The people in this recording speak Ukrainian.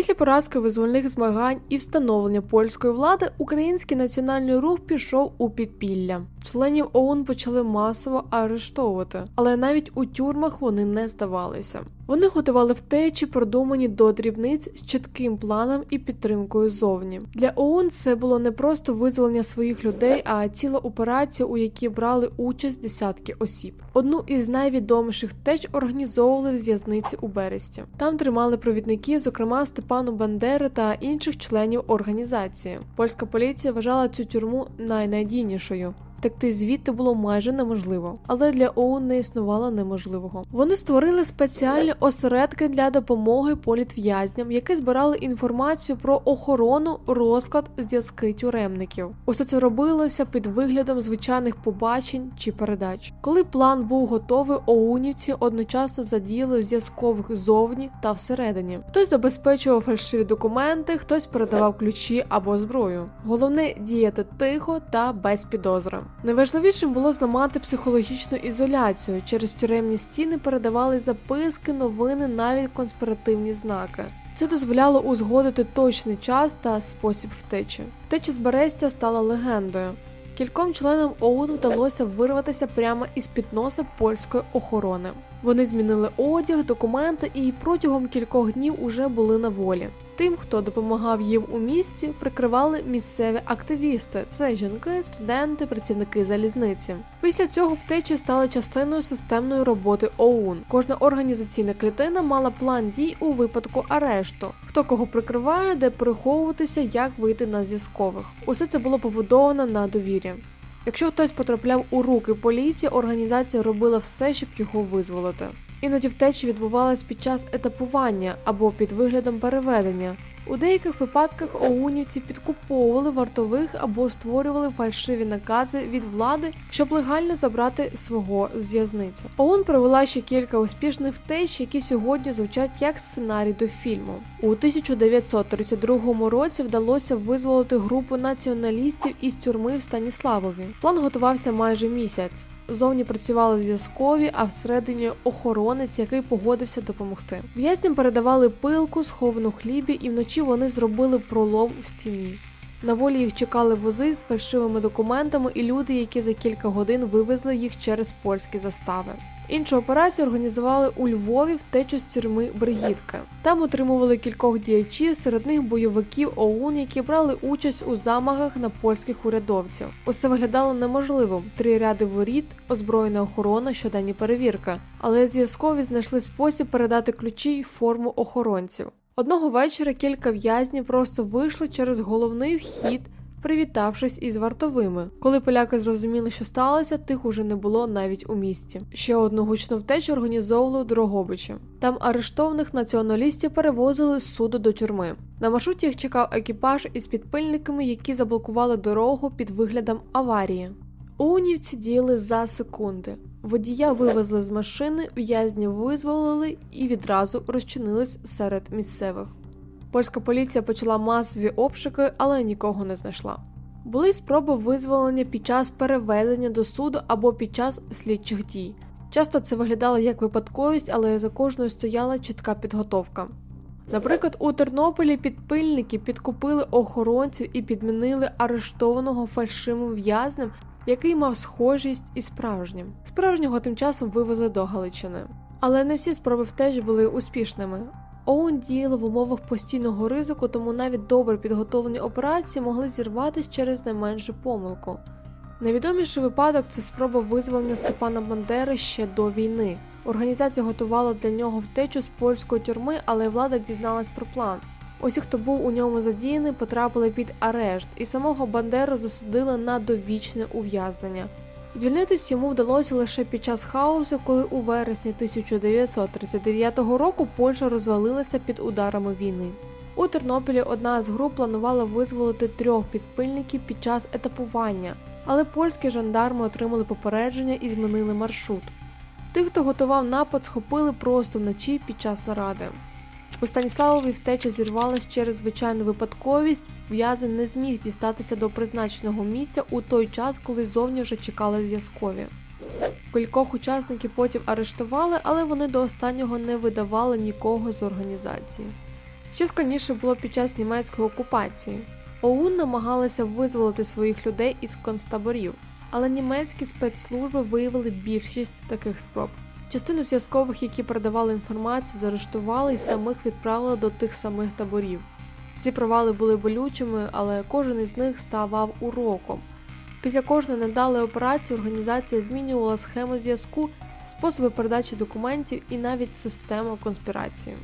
Після поразки визвольних змагань і встановлення польської влади український національний рух пішов у підпілля. Членів ОУН почали масово арештовувати, але навіть у тюрмах вони не здавалися. Вони готували втечі, продумані до дрібниць з чітким планом і підтримкою зовні. Для ОУН це було не просто визволення своїх людей, а ціла операція, у якій брали участь десятки осіб. Одну із найвідоміших втеч організовували в зв'язниці у Бересті. Там тримали провідників, зокрема Степану Бандери та інших членів організації. Польська поліція вважала цю тюрму найнадійнішою. Втекти звідти було майже неможливо, але для ОУН не існувало неможливого. Вони створили спеціальні осередки для допомоги політв'язням, які збирали інформацію про охорону, розклад, зв'язки тюремників. Усе це робилося під виглядом звичайних побачень чи передач. Коли план був готовий, оунівці одночасно задіяли зв'язкових зовні та всередині. Хтось забезпечував фальшиві документи, хтось передавав ключі або зброю. Головне діяти тихо та без підозри. Найважливішим було зламати психологічну ізоляцію. Через тюремні стіни передавали записки, новини, навіть конспіративні знаки. Це дозволяло узгодити точний час та спосіб втечі. Втеча з Берестя стала легендою. Кільком членам ОУН вдалося вирватися прямо із під носа польської охорони. Вони змінили одяг, документи і протягом кількох днів уже були на волі. Тим, хто допомагав їм у місті, прикривали місцеві активісти: це жінки, студенти, працівники залізниці. Після цього втечі стали частиною системної роботи ОУН. Кожна організаційна клітина мала план дій у випадку арешту, хто кого прикриває, де переховуватися, як вийти на зв'язкових. Усе це було побудовано на довірі. Якщо хтось потрапляв у руки поліції, організація робила все, щоб його визволити. Іноді втечі відбувалась під час етапування або під виглядом переведення. У деяких випадках оунівці підкуповували вартових або створювали фальшиві накази від влади, щоб легально забрати свого з в'язниці. ОУН провела ще кілька успішних втеч, які сьогодні звучать як сценарій до фільму. У 1932 році вдалося визволити групу націоналістів із тюрми в Станіславові. План готувався майже місяць. Зовні працювали зв'язкові, а всередині охоронець, який погодився допомогти. В'язням передавали пилку, сховану хлібі, і вночі вони зробили пролом у стіні. На волі їх чекали вози з фальшивими документами і люди, які за кілька годин вивезли їх через польські застави. Іншу операцію організували у Львові втечу з тюрми Бригітка. Там отримували кількох діячів, серед них бойовиків ОУН, які брали участь у замахах на польських урядовців. Усе виглядало неможливо: три ряди воріт, озброєна охорона, щоденні перевірка. Але зв'язкові знайшли спосіб передати ключі й форму охоронців. Одного вечора кілька в'язнів просто вийшли через головний вхід привітавшись із вартовими. Коли поляки зрозуміли, що сталося, тих уже не було навіть у місті. Ще одну гучну втечу організовували Дрогобичі. Там арештованих націоналістів перевозили з суду до тюрми. На маршруті їх чекав екіпаж із підпильниками, які заблокували дорогу під виглядом аварії. Унівці діяли за секунди. Водія вивезли з машини, в'язнів визволили і відразу розчинились серед місцевих. Польська поліція почала масові обшуки, але нікого не знайшла. Були спроби визволення під час перевезення до суду або під час слідчих дій. Часто це виглядало як випадковість, але за кожною стояла чітка підготовка. Наприклад, у Тернополі підпильники підкупили охоронців і підмінили арештованого фальшивим в'язнем, який мав схожість із справжнім. Справжнього тим часом вивезли до Галичини. Але не всі спроби втеч були успішними. ОУН діяли в умовах постійного ризику, тому навіть добре підготовлені операції могли зірватися через найменшу помилку. Найвідоміший випадок це спроба визволення Степана Бандери ще до війни. Організація готувала для нього втечу з польської тюрми, але влада дізналась про план. Усі, хто був у ньому задіяний, потрапили під арешт, і самого Бандеру засудили на довічне ув'язнення. Звільнитись йому вдалося лише під час хаосу, коли у вересні 1939 року Польща розвалилася під ударами війни. У Тернопілі одна з груп планувала визволити трьох підпильників під час етапування, але польські жандарми отримали попередження і змінили маршрут. Тих, хто готував напад, схопили просто вночі під час наради. У Станіславові втеча зірвалась через звичайну випадковість. В'язень не зміг дістатися до призначеного місця у той час, коли зовні вже чекали зв'язкові. Кількох учасників потім арештували, але вони до останнього не видавали нікого з організації. Ще складніше було під час німецької окупації. ОУН намагалися визволити своїх людей із концтаборів, але німецькі спецслужби виявили більшість таких спроб. Частину зв'язкових, які передавали інформацію, заарештували і самих відправили до тих самих таборів. Ці провали були болючими, але кожен із них ставав уроком. Після кожної надалої операції організація змінювала схему зв'язку, способи передачі документів і навіть систему конспірації.